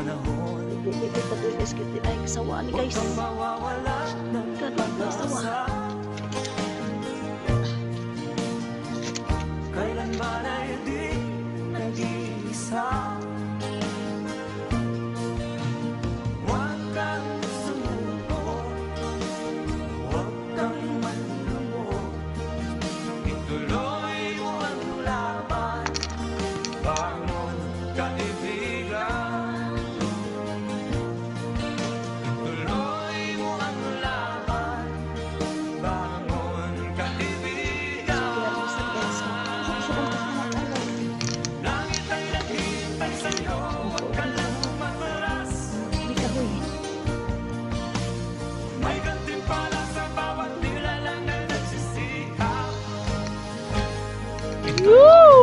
panahon. Ipipit na tulis kiti ay kasawa ni guys. Huwag kang mawawala ng pag-asa. Kailan ba na hindi nag-iisa. Huwag kang sumuko. Huwag kang manlumo Ituloy mo ang laban. Bangon ka Woo!